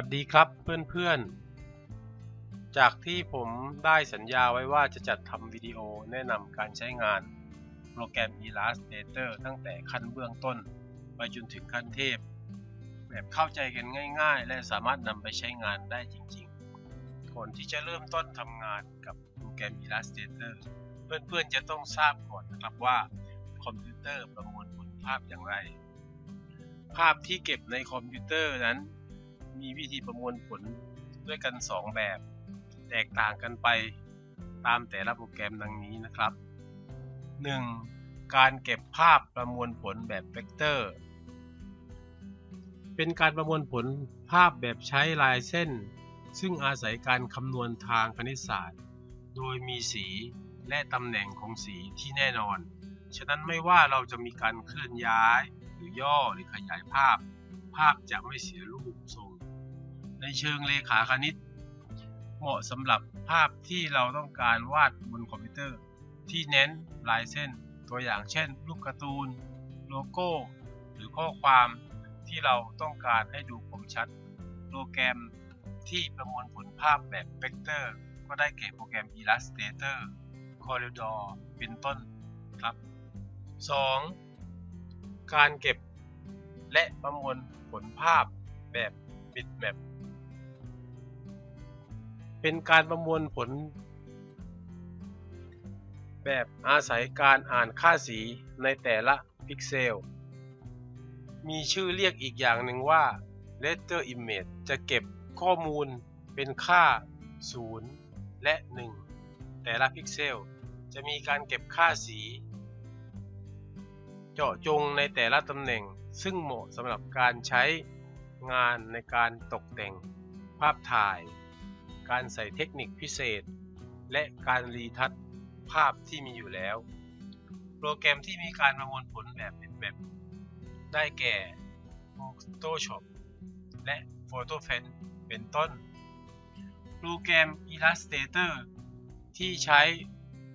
สวัสดีครับเพื่อนๆ จากที่ผมได้สัญญาไว้ว่าจะจัดทำวิดีโอแนะนำการใช้งานโปรแกรม Illustrator ตั้งแต่ขั้นเบื้องต้น ไปจนถึงขั้นเทพ แบบเข้าใจกันง่าย ๆ และสามารถนำไปใช้งานได้จริงๆ ก่อนที่จะเริ่มต้นทำงานกับโปรแกรม Illustrator เพื่อนๆ จะต้องทราบก่อนนะครับว่าคอมพิวเตอร์ประมวลผลภาพอย่างไร ภาพที่เก็บในคอมพิวเตอร์นั้น มีวิธีประมวลผลด้วยกัน 2 แบบ แตกต่างกันไปตามแต่ละโปรแกรมดังนี้นะครับ 1. การเก็บภาพประมวลผลแบบเวกเตอร์ เป็นการประมวลผลภาพแบบใช้ลายเส้น ซึ่งอาศัยการคำนวณทางคณิตศาสตร์ โดยมีสีและตำแหน่งของสีที่แน่นอน ฉะนั้นไม่ว่าเราจะมีการเคลื่อนย้าย หรือย่อหรือขยายภาพ ภาพจะไม่เสียรูปทรง ในเชิงเลขาคณิต เหมาะสำหรับภาพที่เราต้องการวาดบนคอมพิวเตอร์ ที่เน้นลายเส้นตัวอย่างเช่นรูปการ์ตูน โลโก้ หรือข้อความที่เราต้องการให้ดูคมชัด โปรแกรมที่ประมวลผลภาพแบบเวกเตอร์ ก็ได้แก่โปรแกรม Illustrator Corridor เป็นต้นครับ 2. การเก็บและประมวลผลภาพแบบ Bitmap เป็นการประมวลผล แบบอาศัยการอ่านค่าสีในแต่ละพิกเซล มีชื่อเรียกอีกอย่างหนึ่งว่า Letter Image จะเก็บข้อมูลเป็นค่า 0 และ 1 แต่ละพิกเซล จะมีการเก็บค่าสี เจาะจงในแต่ละตำแหน่ง ซึ่งเหมาะสำหรับการใช้งานในการตกแต่งภาพถ่าย การใส่เทคนิคพิเศษ และการรีทัชภาพที่มีอยู่แล้ว โปรแกรมที่มีการประมวลผลแบบเป็นแบบ ได้แก่ Photoshop และ Photo f e n เป็นต้น โปรแกรม Illustrator ที่ใช้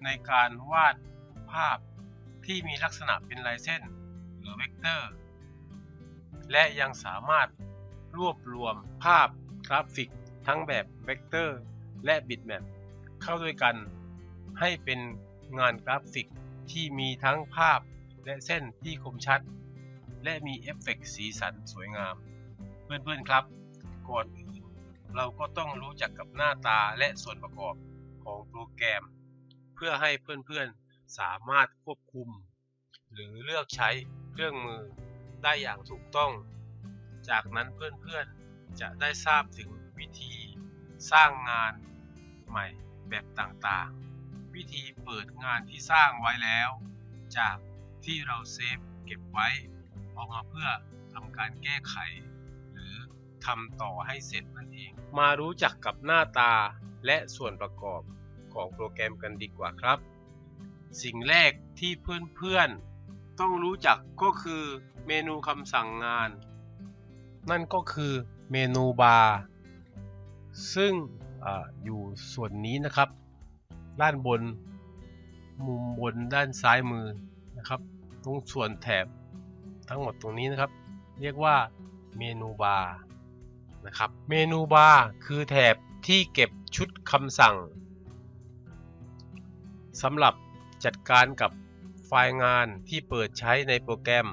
ในการวาดภาพที่มีลักษณะเป็นลายเส้นหรือเวกเตอร์ และยังสามารถรวบรวมภาพกราฟิก ทั้งแบบเวกเตอร์และบิตแมปเข้าด้วยกันให้เป็นงานกราฟิกที่มีทั้งภาพและเส้นที่คมชัด และมีเอฟเฟกสีสันสวยงาม เพื่อนๆครับ ก่อนอื่นเราก็ต้องรู้จักกับหน้าตาและส่วนประกอบของโปรแกรม เพื่อให้เพื่อนๆสามารถควบคุม หรือเลือกใช้เครื่องมือได้อย่างถูกต้อง จากนั้นเพื่อนๆจะได้ทราบถึง วิธีสร้างงานใหม่แบบต่างๆ วิธีเปิดงานที่สร้างไว้แล้ว จากที่เราเซฟเก็บไว้ออกมาเพื่อทำการแก้ไข หรือทำต่อให้เสร็จนั่นเอง มารู้จักกับหน้าตาและส่วนประกอบของโปรแกรมกันดีกว่าครับ สิ่งแรกที่เพื่อนๆ ต้องรู้จักก็คือเมนูคำสั่งงาน นั่นก็คือเมนูบาร์ ซึ่งออยู่ส่วนนี้นะครับ ด้านบนมุมบนด้านซ้ายมือนะครับ ตรงส่วนแถบทั้งหมดตรงนี้นะครับ เรียกว่าเมนูบาร์นะครับ เมนูบาร์คือแถบที่เก็บชุดคำสั่งสำหรับจัดการกับไฟล์งานที่เปิดใช้ในโปรแกรม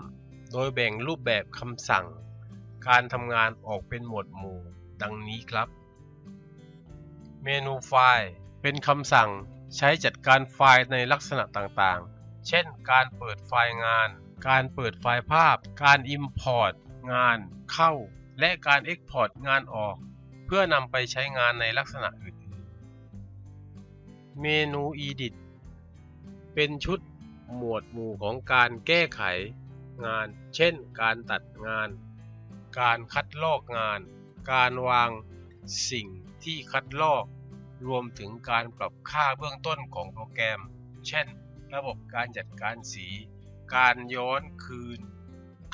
โดยแบ่งรูปแบบคำสั่ง การทำงานออกเป็นหมวดหมู่ ดังนี้ครับ เมนูไฟล์ เป็นคำสั่งใช้จัดการไฟล์ในลักษณะต่างๆ เช่น การเปิดไฟล์งาน การเปิดไฟล์ภาพ การ Import งานเข้า และการ Export งานออก เพื่อนำไปใช้งานในลักษณะอื่นๆ เมนู Edit เป็นชุดหมวดหมู่ของการแก้ไขงาน เช่น การตัดงาน การคัดลอกงาน การวางสิ่ง ที่คัดลอก รวมถึงการปรับค่าเบื้องต้นของโปรแกรม เช่น ระบบการจัดการสี การย้อนคืน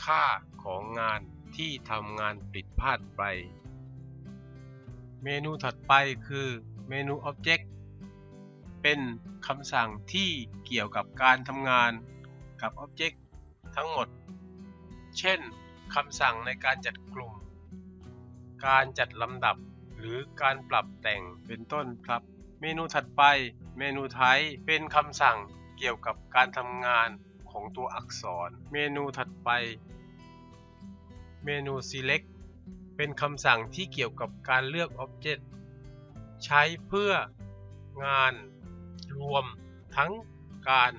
ค่าของงานที่ทำงานผิดพลาดไป เมนูถัดไปคือเมนู Object เป็นคำสั่งที่เกี่ยวกับการทำงานกับ Object ทั้งหมด เช่นคำสั่งในการจัดกลุ่ม การจัดลำดับ หรือการปรับแต่งเป็นต้นครับ เมนูถัดไป เมนูไทยเป็นคำสั่งเกี่ยวกับการทำงานของตัวอักษร เมนูถัดไป เมนู select เป็นคำสั่งที่เกี่ยวกับการเลือกอ็อบเจกต์ใช้เพื่องานรวมทั้งการ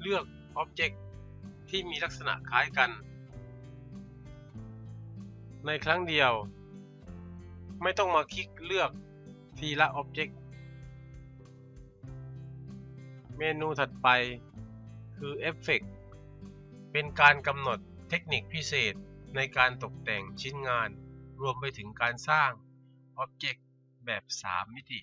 เลือกอ็อบเจกต์ที่มีลักษณะคล้ายกัน ในครั้งเดียว ไม่ต้องมาคลิกเลือกทีละอ็อบเจกต์เมนูถัดไปคือเอฟเฟกเป็นการกำหนดเทคนิคพิเศษในการตกแต่งชิ้นงาน รวมไปถึงการสร้างอ็อบเจกต์แบบ 3 มิติ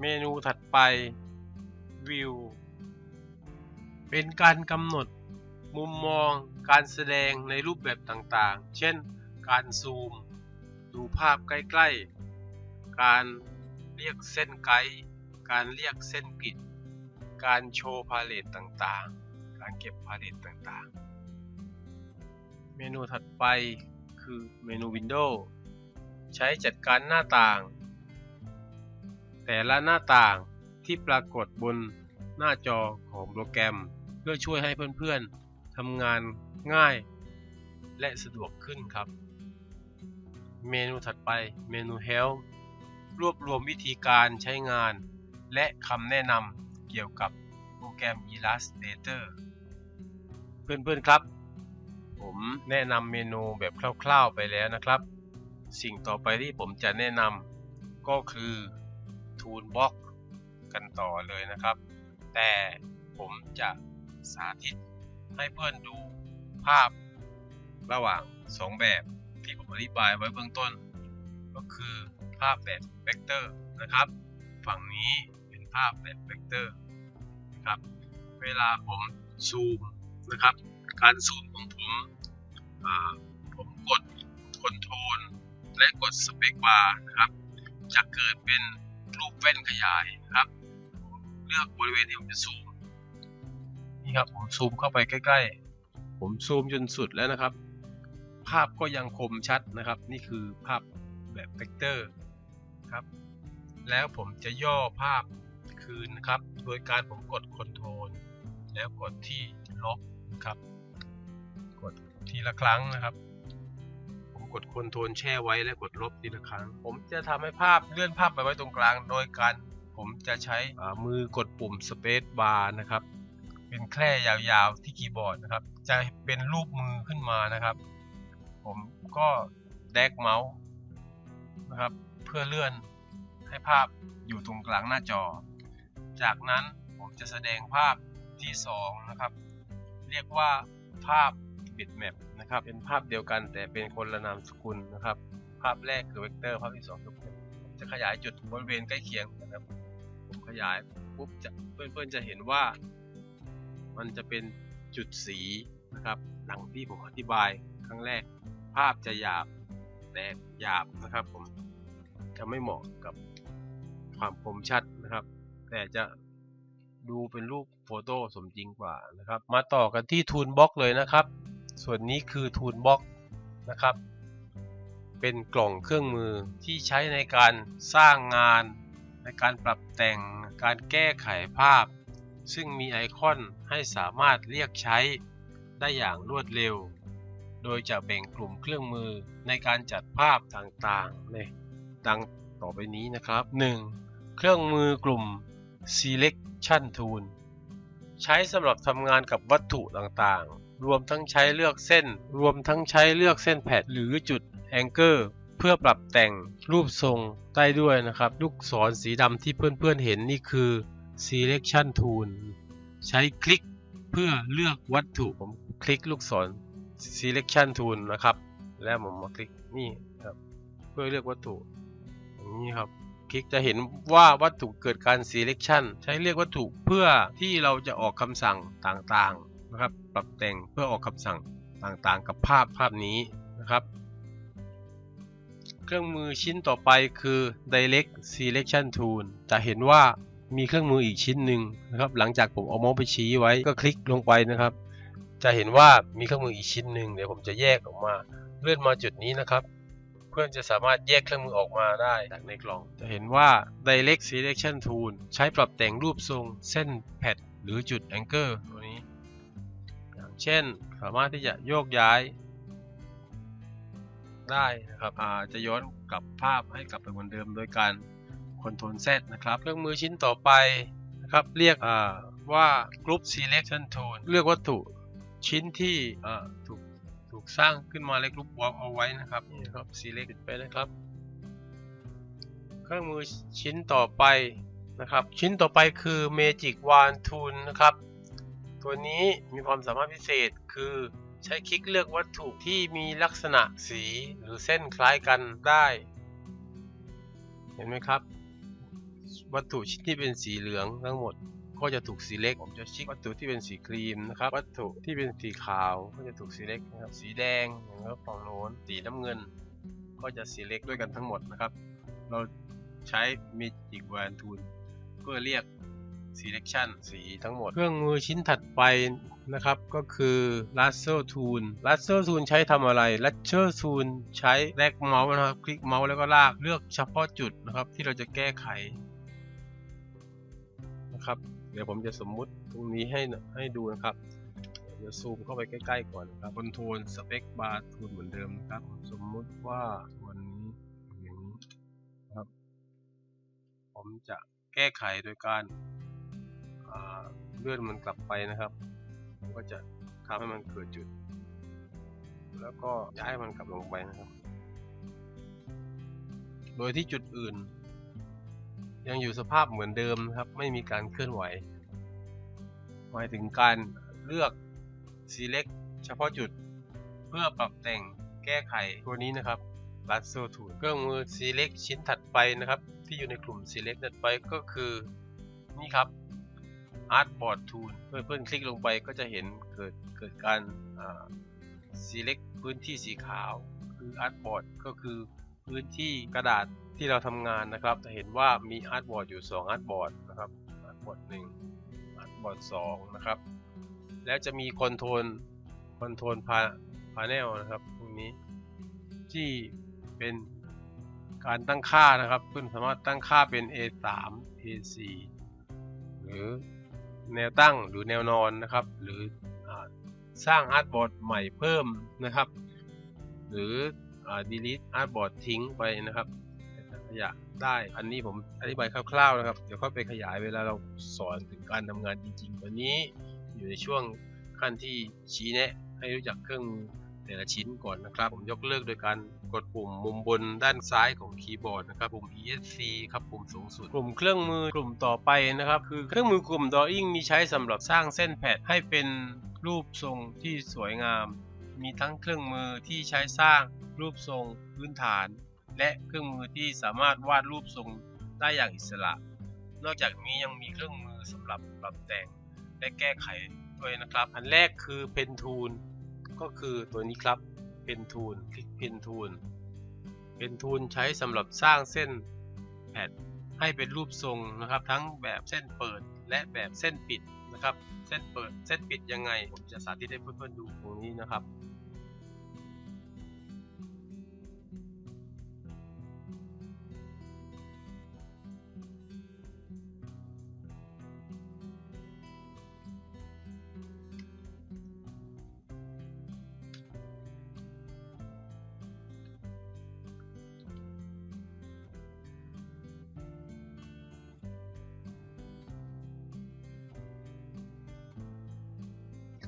เมนูถัดไป View เป็นการกำหนด มุมมองการแสดงในรูปแบบต่างๆ เช่น การซูม ดูภาพใกล้ๆ การเรียกเส้นไกด์ การเรียกเส้นกริด การโชว์พาเลตต่างๆ การเก็บพาเลตต่างๆ เมนูถัดไปคือเมนู Windows ใช้จัดการหน้าต่าง แต่ละหน้าต่างที่ปรากฏบนหน้าจอของโปรแกรม เพื่อช่วยให้เพื่อนๆ ทำงานง่ายและสะดวกขึ้นครับ เมนูถัดไปเมนู Help รวบรวมวิธีการใช้งาน และคำแนะนำเกี่ยวกับโปรแกรม Illustrator เพื่อนๆครับ ผมแนะนำเมนูแบบคร่าวๆไปแล้วนะครับ สิ่งต่อไปที่ผมจะแนะนำก็คือ Toolbox กันต่อเลยนะครับ แต่ผมจะสาธิต ให้เพื่อนดูภาพระหว่าง 2 แบบที่ผมอธิบายไว้เบื้องต้น ก็คือภาพแบบเวกเตอร์นะครับ ฝั่งนี้เป็นภาพแบบเวกเตอร์นะครับ เวลาผมซูมนะครับ การซูมของผมผมกดคอนโทรลและกดสเปกบาร์นะครับ จะเกิดเป็นรูปแว่นขยายนะครับ เลือกบริเวณที่ผมจะซูม นี่ครับผมซูมเข้าไปใกล้ ๆ ผมซูมจนสุดแล้วนะครับ ภาพก็ยังคมชัดนะครับ นี่คือภาพแบบเวกเตอร์ครับ แล้วผมจะย่อภาพคืนนะครับ โดยการผมกดคอนโทรลแล้วกดที่ลบนะครับ กดทีละครั้งนะครับ ผมกดคอนโทรลแช่ไว้และกดลบทีละครั้ง ผมจะทำให้ภาพเลื่อนภาพไปไว้ตรงกลาง โดยการผมจะใช้มือกดปุ่ม Space Bar นะครับ เป็นแคร่ยาวๆที่คีย์บอร์ดนะครับ จะเป็นรูปมือขึ้นมานะครับ ผมก็แดกเมาส์นะครับ เพื่อเลื่อนให้ภาพอยู่ตรงกลางหน้าจอ จากนั้นผมจะแสดงภาพที่ 2 นะครับ เรียกว่าภาพ bitmap นะครับ เป็นภาพเดียวกันแต่เป็นคนละนามสกุลนะครับ ภาพแรกคือเวกเตอร์ภาพที่ 2 คือผมจะขยายจุดบริเวณใกล้เคียงนะครับ ผมขยายปุ๊บจะเพื่อนๆจะเห็นว่า มันจะเป็นจุดสีนะครับดังที่ผมอธิบายครั้งแรก ภาพจะหยาบแต่หยาบนะครับผมจะไม่เหมาะกับความคมชัดนะครับ แต่จะดูเป็นรูปโฟโต้สมจริงกว่านะครับ มาต่อกันที่ทูนบล็อกเลยนะครับ ส่วนนี้คือทูนบล็อกนะครับ เป็นกล่องเครื่องมือที่ใช้ในการสร้างงาน ในการปรับแต่งการแก้ไขภาพ ซึ่งมีไอคอนให้สามารถเรียกใช้ได้อย่างรวดเร็ว โดยจะแบ่งกลุ่มเครื่องมือในการจัดภาพต่างๆในดังต่อไปนี้นะครับ 1. เครื่องมือกลุ่ม selection tool ใช้สำหรับทำงานกับวัตถุต่างๆ รวมทั้งใช้เลือกเส้น รวมทั้งใช้เลือกเส้นแผดหรือจุดแองเกอร์เพื่อปรับแต่งรูปทรงได้ด้วยนะครับ ลูกศรสีดำที่เพื่อนๆเห็นนี่คือ selection tool ใช้คลิกเพื่อเลือกวัตถุผมคลิกลูกศร selection tool นะครับ แล้วผมมาคลิกนี่ครับ เพื่อเลือกวัตถุอย่างนี้ครับ คลิกจะเห็นว่าวัตถุเกิดการ selection ใช้เรียกวัตถุเพื่อที่เราจะออกคำสั่งต่างๆนะครับ ปรับแต่งเพื่อออกคำสั่งต่างๆ กับภาพภาพนี้นะครับ เครื่องมือชิ้นต่อไปคือ direct selection tool จะเห็นว่า มีเครื่องมืออีกชิ้นหนึ่งนะครับ หลังจากผมเอาเมาส์ไปชี้ไว้ก็คลิกลงไปนะครับ จะเห็นว่ามีเครื่องมืออีกชิ้นหนึ่งเดี๋ยวผมจะแยกออกมาเลื่อนมาจุดนี้นะครับ เพื่อนจะสามารถแยกเครื่องมือออกมาได้จากในกล่อง จะเห็นว่า Direct Selection Tool ใช้ปรับแต่งรูปทรงเส้นแพดหรือจุด Anchor ตัวนี้ อย่างเช่นสามารถที่จะโยกย้าย ได้นะครับอาจะย้อนกลับภาพให้กลับไปเหมือนเดิมโดยการ คอนโทรล Z นะครับ เครื่องมือชิ้นต่อไปนะครับเรียกว่า Group Selection Tool เลือกวัตถุชิ้นที่ถูกถูกสร้างขึ้นมาเล็กรูปวอลเอาไว้นะครับนี่ครับ select ไปนะครับ เครื่องมือชิ้นต่อไปนะครับ ชิ้นต่อไปคือ Magic Wand Tool นะครับ ตัวนี้มีความสามารถพิเศษคือใช้คลิกเลือกวัตถุที่มีลักษณะสีหรือเส้นคล้ายกันได้ เห็นไหมครับ วัตถุชิ้นที่เป็นสีเหลืองทั้งหมดก็จะถูกสีเล็กผมจะชิกวัตถุที่เป็นสีครีมนะครับ วัตถุที่เป็นสีขาวก็จะถูกสีเล็กนะครับ สีแดงนะครับฝั่งโน้นสีน้ำเงิน ก็จะสีเล็กด้วยกันทั้งหมดนะครับ เราใช้ Magic Wand Tool เพื่อเรียก selection สีทั้งหมด เครื่องมือชิ้นถัดไปนะครับ ก็คือ lasso tool lasso tool ใช้ทำอะไร lasso tool ใช้แลกเมาส์นะครับ คลิกเมาส์แล้วก็ลากเลือกเฉพาะจุดนะครับ ที่เราจะแก้ไข นะครับ เดี๋ยวผมจะสมมุติตรงนี้ให้ให้ดูนะครับ เดี๋ยวซูมเข้าไปใกล้ ๆ ก่อนนะครับคอนโทรลสเปคบาร์ทูลเหมือนเดิมนะครับ สมมุติว่าวันนี้อย่างนี้ครับ ผมจะแก้ไขโดยการเลื่อนมันกลับไปนะครับ ผมก็จะทำให้มันเกิดจุด แล้วก็ย้ายมันกลับลงไปนะครับ โดยที่จุดอื่น ยังอยู่สภาพเหมือนเดิมครับ ไม่มีการเคลื่อนไหว หมายถึงการเลือก select เฉพาะจุด เพื่อปรับแต่งแก้ไขตัวนี้นะครับ lasso tool เครื่องมือ select ชิ้นถัดไปนะครับ ที่อยู่ในกลุ่ม select ถัดไปก็คือนี่ครับ Artboard Tool เพื่อเพื่อนคลิกลงไปก็จะเห็นเกิดเกิดการ select พื้นที่สีขาว คือ Artboard ก็คือพื้นที่กระดาษ ที่เราทำงานนะครับจะเห็นว่ามี Artboard อยู่2 Artboard นะครับ Artboard 1 Artboard 2นะครับ แล้วจะมีคอนโทรลคอนโทรลพาพาเนลนะครับตรงนี้ที่เป็นการตั้งค่านะครับเพื่อนสามารถตั้งค่าเป็น A3 A4 หรือแนวตั้งหรือแนวนอนนะครับ หรืออสร้างอาร์ตบอร์ดใหม่เพิ่มนะครับ หรืออ delete อาร์ตบอร์ดทิ้งไปนะครับ ขยะได้ อันนี้ผมอธิบายคร่าวๆนะครับ เดี๋ยวค่อยไปขยายเวลาเราสอนถึงการทำงานจริง ๆ ตอนนี้อยู่ในช่วงขั้นที่ชี้แนะ ให้รู้จักเครื่องมือแต่ละชิ้นก่อนนะครับ ผมยกเลิกโดยการกดปุ่มมุมบนด้านซ้ายของคีย์บอร์ดนะครับปุ่ม ESC ครับปุ่มสูงสุด กลุ่มเครื่องมือกลุ่มต่อไปนะครับ คือเครื่องมือกลุ่ม Drawing มีใช้สำหรับสร้างเส้นแผดให้เป็นรูปทรงที่สวยงาม มีทั้งเครื่องมือที่ใช้สร้างรูปทรงพื้นฐาน และเครื่องมือที่สามารถวาดรูปทรงได้อย่างอิสระ นอกจากนี้ยังมีเครื่องมือสำหรับปรับแต่งและแก้ไขด้วยนะครับ อันแรกคือ Pen Tool ก็คือตัวนี้ครับ Pen Tool คลิก Pen Tool เป็นทูลใช้สำหรับสร้างเส้นแผ่นให้เป็นรูปทรงนะครับ ทั้งแบบเส้นเปิดและแบบเส้นปิดนะครับ เส้นเปิดเส้นปิดยังไง ผมจะสาธิตให้เพื่อนๆดูตรงนี้นะครับ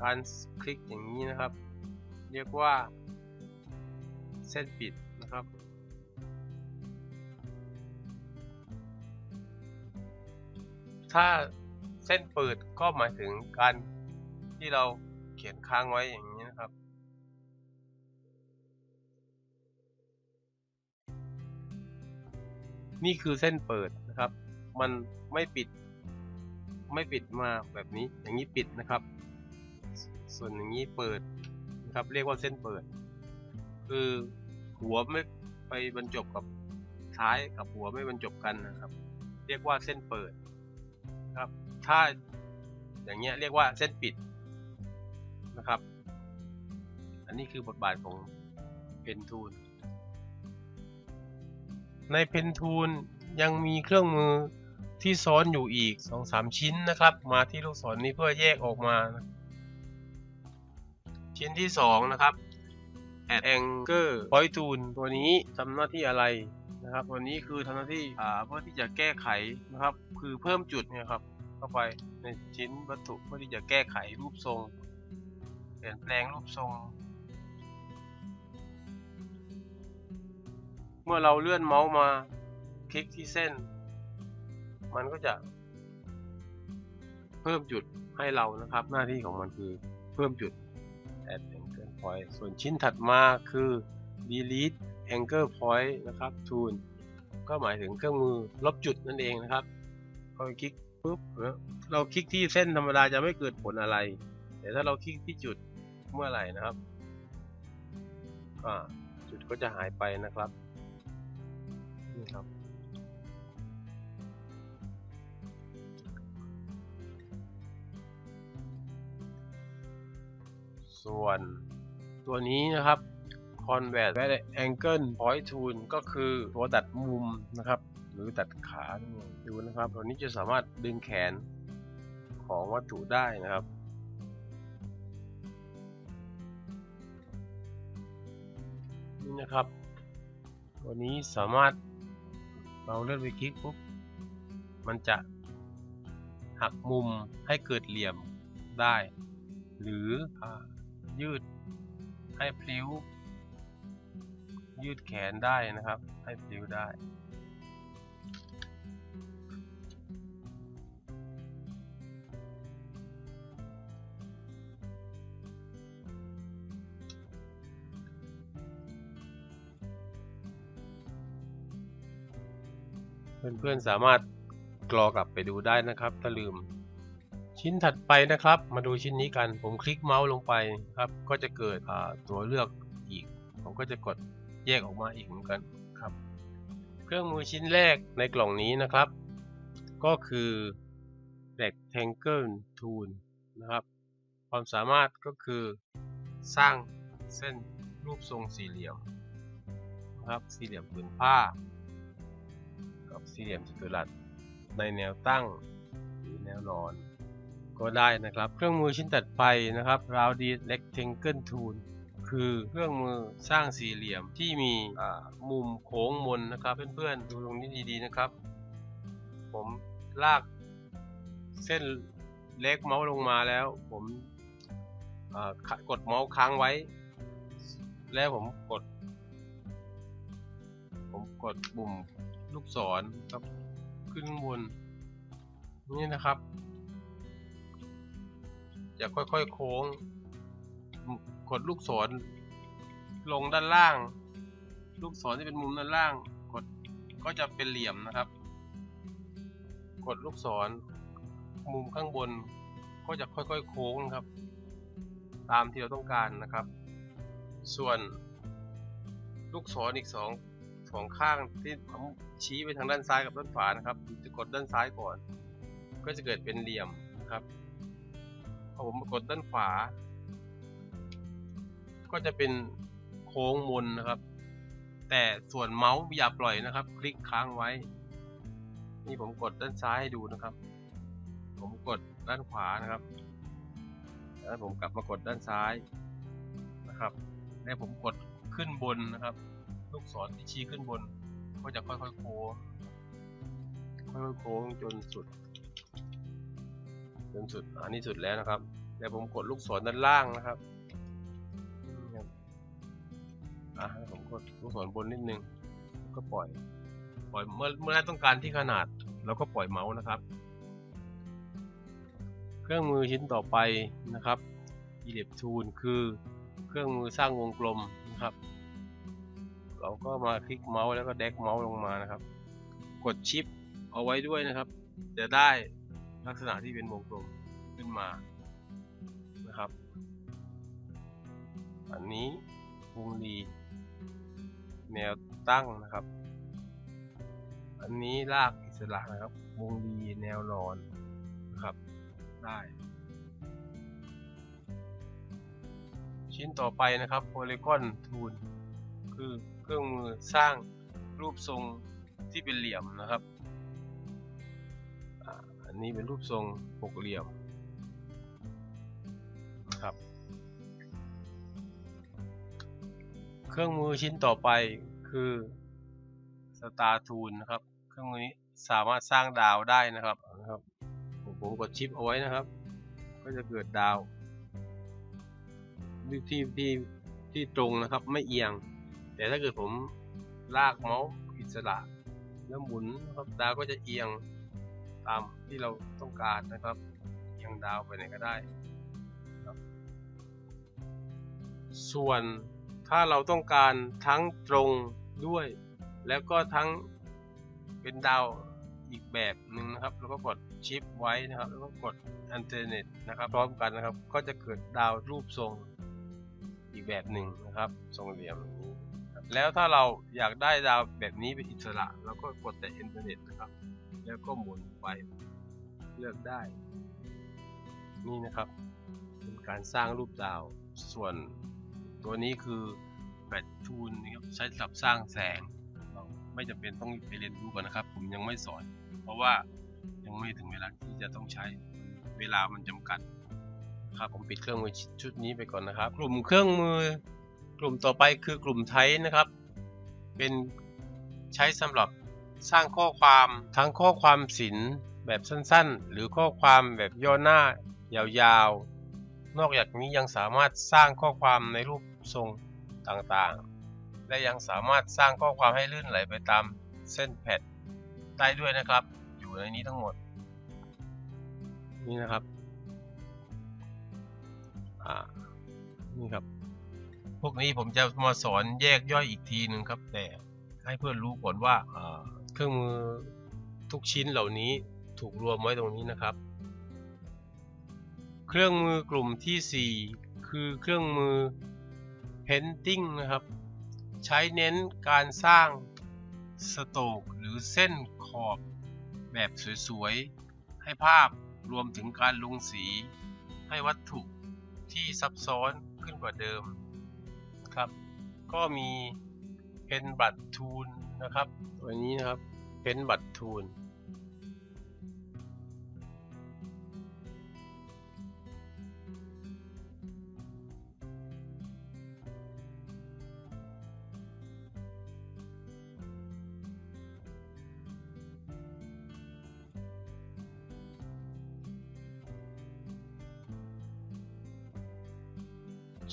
การคลิกอย่างนี้นะครับ เรียกว่า เส้นปิดนะครับ ถ้าเส้นเปิดก็หมายถึงการที่เราเขียนค้างไว้อย่างนี้นะครับ นี่คือเส้นเปิดนะครับ มันไม่ปิดไม่ปิดมาแบบนี้อย่างนี้ปิดนะครับ ส่วนอย่างนี้เปิดนะครับเรียกว่าเส้นเปิด คือหัวไม่ไปบรรจบกับท้ายกับหัวไม่บรรจบกันนะครับ เรียกว่าเส้นเปิดครับ ถ้าอย่างเงี้ยเรียกว่าเส้นปิดนะครับ อันนี้คือบทบาทของเพนทูลในเพนทูลยังมีเครื่องมือที่ซ้อนอยู่อีก 2-3 ชิ้นนะครับ มาที่ลูกศรนี้เพื่อแยกออกมานะ ชิ้นที่ 2 นะครับ add anchor point tool ตัวนี้ทำหน้าที่อะไรนะครับตัวนี้คือทำหน้าที่เพื่อที่จะแก้ไขนะครับ คือเพิ่มจุดเนี่ยครับเข้าไปในชิ้นวัตถุเพื่อที่จะแก้ไขรูปทรง เปลี่ยนแปลงรูปทรง เมื่อเราเลื่อนเมาส์มาคลิกที่เส้น มันก็จะ เพิ่มจุดให้เรานะครับ หน้าที่ของมันคือเพิ่มจุด point ส่วนชิ้นถัดมาคือ delete anchor point นะครับ tool ก็หมายถึงเครื่องมือลบจุดนั่นเองนะครับพอคลิกปุ๊บเราคลิกที่เส้นธรรมดาจะไม่เกิดผลอะไร แต่ถ้าเราคลิกที่จุดเมื่อไหร่นะครับจุดก็จะหายไปนะครับนี่ครับส่วน ตัวนี้นะครับ Convert Angle Point Tool ก็คือตัวตัดมุมนะครับ หรือตัดขาดูนะครับ ตัวนี้จะสามารถดึงแขนของวัตถุได้นะครับนี่นะครับตัวนี้สามารถเราเลื่อนไปคลิกปุ๊บมันจะหักมุมให้เกิดเหลี่ยมได้ หรืออยืด ให้พลิ้ว ยืดแขนได้นะครับ ให้พลิ้วได้ เพื่อนๆสามารถกรอกลับไปดูได้นะครับ ถ้าลืม ชิ้นถัดไปนะครับ มาดูชิ้นนี้กัน ผมคลิกเมาส์ลงไปครับ ก็จะเกิดตัวเลือกอีก ผมก็จะกดแยกออกมาอีกเหมือนกันครับ เครื่องมือชิ้นแรกในกล่องนี้นะครับ ก็คือ rectangle tool นะครับ ความสามารถก็คือสร้างเส้นรูปทรงสี่เหลี่ยมนะครับ สี่เหลี่ยมผืนผ้า กับสี่เหลี่ยมจัตุรัสในแนวตั้งหรือแนวนอน ก็ได้นะครับ เครื่องมือชิ้นตัดไปนะครับ rounded rectangle tool คือเครื่องมือสร้างสี่เหลี่ยมที่มีมุมโค้งมนนะครับเพื่อนๆ ดูตรงนี้ดีๆนะครับ ผมลากเส้นเล็กเมาส์ลงมาแล้ว ผมกดเมาส์ค้างไว้ แล้วผมกด ผมกดปุ่มลูกศรครับขึ้นบนนี่นะครับ จะค่อยๆโค้ง กดลูกศรลงด้านล่าง ลูกศรที่เป็นมุมด้านล่าง กดก็จะเป็นเหลี่ยมนะครับ กดลูกศร มุมข้างบน ก็จะค่อยๆ โค้งครับ ตามที่เราต้องการนะครับ ส่วนลูกศรอีกสองสองข้างที่ผมชี้ไปทางด้านซ้ายกับด้านขวานะครับ จะกดด้านซ้ายก่อน ก็จะเกิดเป็นเหลี่ยมนะครับ พอผมกดด้านขวา ก็จะเป็นโค้งมนนะครับ แต่ส่วนเมาส์อย่าปล่อยนะครับ คลิกค้างไว้ นี่ผมกดด้านซ้ายให้ดูนะครับ ผมกดด้านขวานะครับ แล้วผมกลับมากดด้านซ้ายนะครับ แล้วผมกดขึ้นบนนะครับ ลูกศรที่ชี้ขึ้นบน ก็จะค่อยๆโค้งค่อยๆโค้งจนสุด จนสุดอันนี้สุดแล้วนะครับแล้วผมกดลูกศรด้านล่างนะครับอะผมกดลูกศรบนนิดนึง ก็ปล่อย ปล่อยเมื่อเมื่อต้องการที่ขนาดเราก็ปล่อยเมาส์นะครับ เครื่องมือชิ้นต่อไปนะครับ Ellipse Tool คือเครื่องมือสร้างวงกลมนะครับ เราก็มาคลิกเมาส์แล้วก็แดกเมาส์ลงมานะครับ กดชิปเอาไว้ด้วยนะครับ จะได้ ลักษณะที่เป็นวงกลมขึ้นมานะครับ อันนี้วงรีแนวตั้งนะครับ อันนี้ลากอิสระนะครับ วงรีแนวนอนนะครับได้ชิ้นต่อไปนะครับ Polygon Tool คือเครื่องมือสร้างรูปทรงที่เป็นเหลี่ยมนะครับ นนี้เป็นรูปทรงหกเหลี่ยมครับ เครื่องมือชิ้นต่อไปคือ Star Tool นะครับ เครื่องมือนี้สามารถสร้างดาวได้นะครับนะครับผมกดชิปเอาไว้นะครับ ก็จะเกิดดาวที่ที่ที่ที่ตรงนะครับไม่เอียง แต่ถ้าเกิดผมลากเมาส์อิสระแล้วหมุนนะครับดาวก็จะเอียง ตามที่เราต้องการนะครับเอียงดาวไปไหนก็ได้ครับส่วนถ้าเราต้องการทั้งตรงด้วย แล้วก็ทั้งเป็นดาวอีกแบบหนึ่งนะครับ แล้วก็กดชิปไว้นะครับ แล้วก็กดอันเทอร์เน็ตนะครับ พร้อมกันนะครับ ก็จะเกิดดาวรูปทรงอีกแบบหนึ่งนะครับ ทรงเหลี่ยมนี้แล้วถ้าเราอยากได้ดาวแบบนี้เป็นอิสระ เราก็กดแต่อินเทอร์เน็ตนะครับ แล้วก็หมุนไปเลือกได้ นี่นะครับ เป็นการสร้างรูปดาว ส่วนตัวนี้คือแบตทูลนะครับใช้สำหรับสร้างแสง เราไม่จำเป็นต้องไปเรียนรู้ก่อนนะครับ ผมยังไม่สอน เพราะว่ายังไม่ถึงเวลาที่จะต้องใช้เวลามันจำกัดครับผมปิดเครื่องมือชุดนี้ไปก่อนนะครับ กลุ่มเครื่องมือกลุ่มต่อไปคือกลุ่มไทนะครับ เป็นใช้สำหรับ สร้างข้อความทั้งข้อความศิลป์แบบสั้นๆ หรือข้อความแบบย่อหน้ายาวๆ นอกจากนี้ยังสามารถสร้างข้อความในรูปทรงต่างๆ และยังสามารถสร้างข้อความให้ลื่นไหลไปตามเส้นแพดได้ด้วยนะครับ อยู่ในนี้ทั้งหมด นี่นะครับนี่ครับ พวกนี้ผมจะมาสอนแยกย่อยอีกทีหนึ่งครับ แต่ให้เพื่อนรู้ก่อนว่า เครื่องมือทุกชิ้นเหล่านี้ถูกรวมไว้ตรงนี้นะครับ เครื่องมือกลุ่มที่ 4 คือเครื่องมือ Painting นะครับ ใช้เน้นการสร้างสโตกหรือเส้นขอบแบบสวยๆ ให้ภาพรวมถึงการลงสีให้วัตถุที่ซับซ้อนขึ้นกว่าเดิมครับ ก็มีเพนบัตทูล นะครับตัวนี้นะครับเพนบัตทูล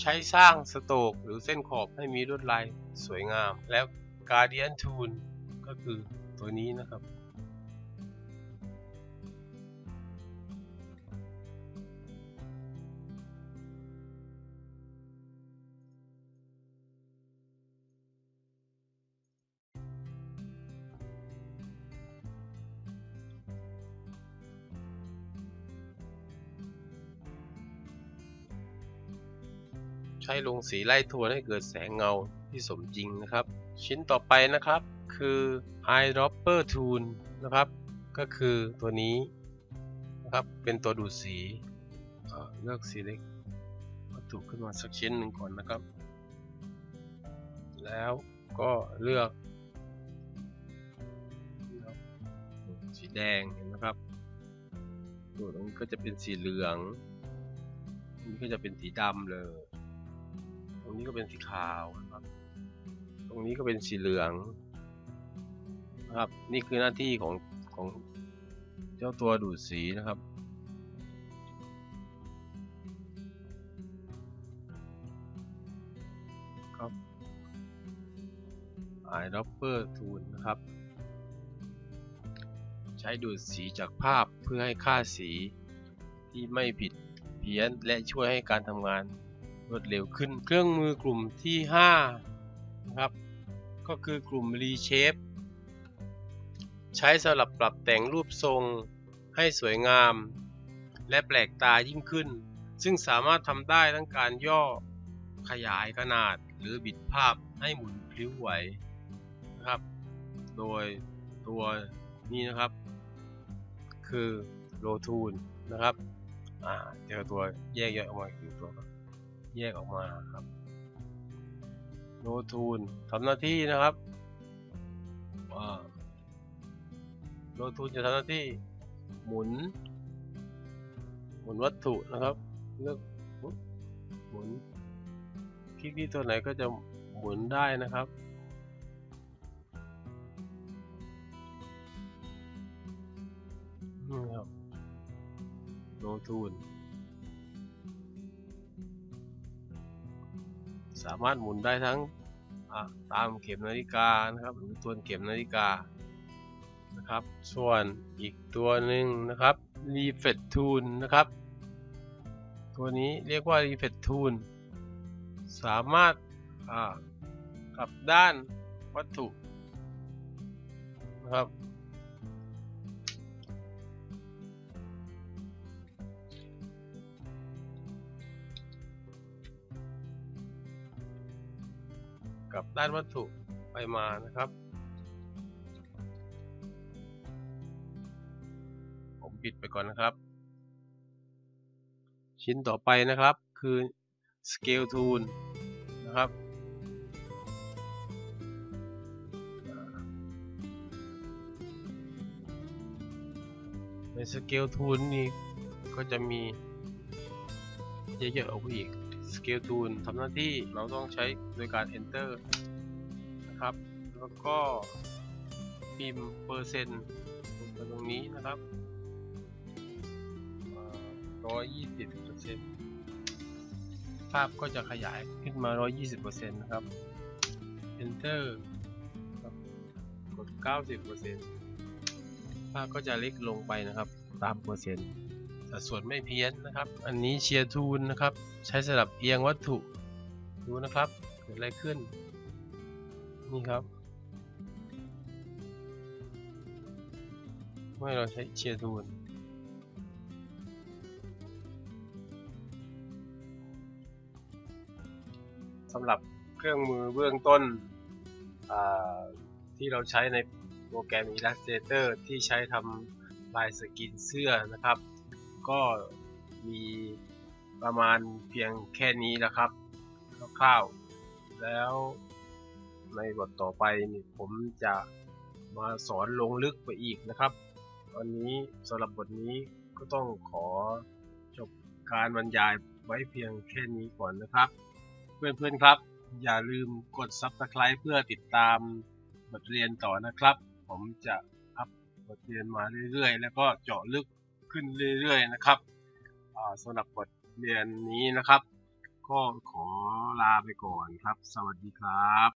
ใช้สร้างสโตกหรือเส้นขอบให้มีลวดลายสวยงาม แล้ว Guardian Tool ก็คือตัวนี้นะครับ ใช้ลงสีไล่ทวนให้เกิดแสงเงาที่สมจริงนะครับ ชิ้นต่อไปนะครับคือ Eyedropper Tool นะครับ ก็คือตัวนี้นะครับเป็นตัวดูดสีเลือกสีเล็กวัตถุขึ้นมาสักชิ้นหนึ่งก่อนนะครับ แล้วก็เลือกสีแดงเห็นไหมครับตัวนี้ก็จะเป็นสีเหลืองตรงนี้ก็จะเป็นสีดำเลย ตรงนี้ก็เป็นสีขาวนะครับ ตรงนี้ก็เป็นสีเหลืองนะครับ นี่คือหน้าที่ของของเจ้าตัวดูดสีนะครับ ครับ Eyedropper Tool นะครับ ใช้ดูดสีจากภาพเพื่อให้ค่าสีที่ไม่ผิดเพี้ยนและช่วยให้การทำงานรวดเร็วขึ้น เครื่องมือกลุ่มที่ 5 นะครับ ก็คือกลุ่ม Reshape ใช้สำหรับปรับแต่งรูปทรงให้สวยงาม และแปลกตายิ่งขึ้น ซึ่งสามารถทำได้ทั้งการย่อขยายขนาดหรือบิดภาพให้หมุนพลิ้วไหวนะครับ โดยตัวนี้นะครับ คือโลทูนนะครับ อ่าเจอตัวแยกย่อยออกมาอีกตัวแยกออกมาครับ โนทูนทำหน้าที่นะครับโนทูนจะทำหน้าที่หมุน หมุนวัตถุนะครับ เลือกหมุนคลิกที่ตัวไหนก็จะหมุนได้นะครับนี่ครับโนทูน สามารถหมุนได้ทั้งตามเข็มนาฬิกานะครับหรือตัวเข็มนาฬิกานะครับ ส่วนอีกตัวหนึ่งนะครับ Reflet Tool นะครับ ตัวนี้เรียกว่า Reflet Tool สามารถกลับด้านวัตถุนะครับ ด้านวัตถุไปมานะครับ ผมปิดไปก่อนนะครับ ชิ้นต่อไปนะครับคือ Scale Tool นะครับใน Scale Tool นี่ก็จะมีเยอะๆออกไปอีก Scale Tool ทำหน้าที่เราต้องใช้โดยการ Enter นะครับ แล้วก็พิมพ์เปอร์เซ็นต์ตรงนี้นะครับร้อยยี่สิบเปอร์เซ็นต์ภาพก็จะขยายขึ้นมา 120%นะครับ Enter กด 90%ภาพก็จะเล็กลงไปนะครับ ตามเปอร์เซ็นต์ สัดส่วนไม่เพี้ยนนะครับ อันนี้เชียร์ทูลนะครับ ใช้สำหรับเอียงวัตถุดูนะครับเกิดอะไรขึ้น นี่ครับ เมื่อเราใช้เชียร์ทูลสำหรับเครื่องมือเบื้องต้นที่เราใช้ในโปรแกรม Illustrator ที่ใช้ทำลายสกินเสื้อนะครับ ก็มีประมาณเพียงแค่นี้นะครับคร่าวๆแล้วในบทต่อไปนี่ผมจะมาสอนลงลึกไปอีกนะครับ ตอนนี้สำหรับบทนี้ก็ต้องขอจบการบรรยายไว้เพียงแค่นี้ก่อนนะครับ เพื่อนๆครับ อย่าลืมกด Subscribe เพื่อติดตามบทเรียนต่อนะครับ ผมจะอัพบทเรียนมาเรื่อยๆ แล้วก็เจาะลึก ขึ้นเรื่อยๆนะครับสำหรับบทเรียนนี้นะครับ ก็ขอลาไปก่อนครับ สวัสดีครับ